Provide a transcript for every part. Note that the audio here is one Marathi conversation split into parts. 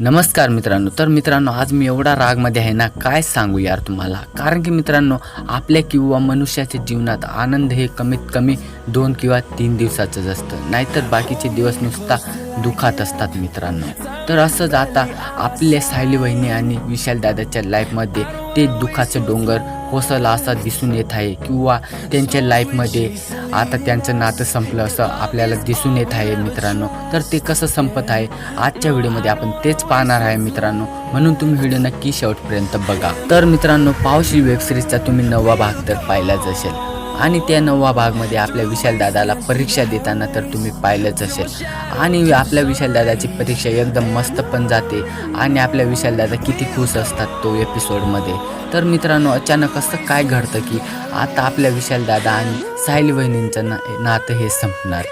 नमस्कार मित्रांनो. तर मित्रांनो आज मी एवढा रागमध्ये आहे ना काय सांगू यार तुम्हाला? कारण की मित्रांनो आपल्या किंवा मनुष्याच्या जीवनात आनंद हे कमीत कमी दोन किंवा तीन दिवसाचंच असतं. नाहीतर बाकीचे दिवस नुसता दुखात असतात मित्रांनो. तर असंच आता आपल्या सायली बहिणी आणि विशाल दादाच्या लाईफमध्ये ते दुखाचं डोंगर कोसळला असा दिसून येत आहे. किंवा त्यांच्या लाईफमध्ये आता त्यांचं नातं संपलं असं आपल्याला दिसून येत आहे मित्रांनो. तर ते कसं संपत आहे? आजच्या व्हिडिओमध्ये आपण तेच पाहणार आहे मित्रांनो. म्हणून तुम्ही व्हिडिओ नक्की शेवटपर्यंत बघा. तर मित्रांनो पावशी वेबसिरीजचा तुम्ही नवा भाग तर पाहिलाच असेल. आणि त्या नववा भागमध्ये आपल्या विशाल दादाला परीक्षा देताना तर तुम्ही पाहिलंच असेल. आणि आपल्या विशाल दादाची परीक्षा एकदम मस्त पण जाते. आणि आपल्या विशाल दादा किती खुश असतात तो एपिसोडमध्ये. तर मित्रांनो अचानक असं काय घडतं की आता आपल्या विशाल दादा आणि सायली वहिनींचं ना नातं हे संपणार.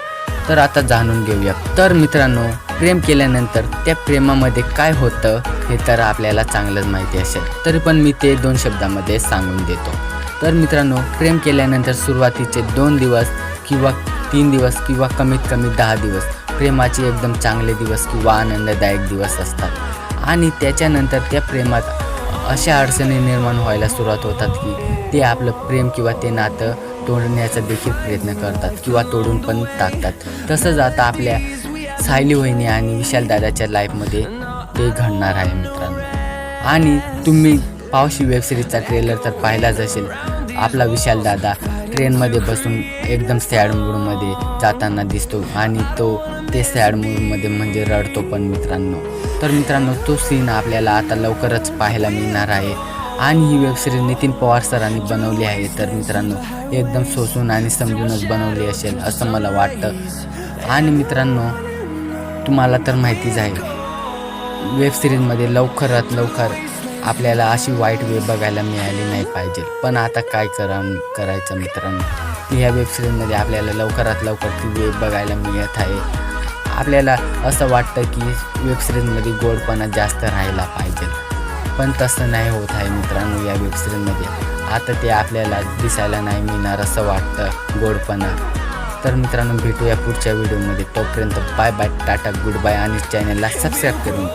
तर आता जाणून घेऊया. तर मित्रांनो प्रेम केल्यानंतर त्या प्रेमामध्ये काय होतं हे तर आपल्याला चांगलंच माहिती असेल. तरी पण मी ते दोन शब्दामध्ये सांगून देतो. तर मित्रांनो प्रेम केल्यानंतर सुरुवातीचे दोन दिवस किंवा तीन दिवस किंवा कमीत कमी दहा दिवस प्रेमाचे एकदम चांगले दिवस किंवा आनंददायक दिवस असतात. आणि त्याच्यानंतर त्या प्रेमात अशा अडचणी निर्माण व्हायला सुरुवात होतात की ते आपलं प्रेम किंवा ते नातं तोडण्याचा देखील प्रयत्न करतात किंवा तोडून पण टाकतात. तसंच आता आपल्या सायली वहिनी आणि विशाल दादाच्या लाईफमध्ये ते घडणार आहे मित्रांनो. आणि तुम्ही पावशी वेबसिरीजचा ट्रेलर तर पाहिलाच असेल. आपला विशाल दादा ट्रेनमध्ये बसून एकदम सॅड मूडमध्ये जाताना दिसतो आणि तो ते सॅड मूडमध्ये म्हणजे रडतो पण मित्रांनो. तर मित्रांनो तो सीन आपल्याला आता लवकरच पाहायला मिळणार आहे. आणि ही वेबसिरीज नितीन पवार सरांनी बनवली आहे. तर मित्रांनो एकदम सोसून आणि समजूनच बनवली असेल असं मला वाटतं. आणि मित्रांनो तुम्हाला तर माहितीच आहे वेबसिरीजमध्ये लवकरात लवकर आपल्याला अशी वाईट वेब बघायला मिळाली नाही पाहिजे. पण आता काय करा करायचं मित्रांनो? ह्या वेबसिरीजमध्ये आपल्याला लवकरात लवकर ती वेब बघायला मिळत आहे. आपल्याला असं वाटतं की वेबसिरीजमध्ये गोडपणा जास्त राहायला पाहिजे. पण तसं नाही होत आहे मित्रांनो या वेबसिरीजमध्ये आता ते आपल्याला दिसायला नाही मिळणार असं वाटतं गोडपणा. तर मित्रांनो भेटूया पुढच्या व्हिडिओमध्ये तोपर्यंत bye bye tata good bye आणि चॅनलला सबस्क्राईब करून.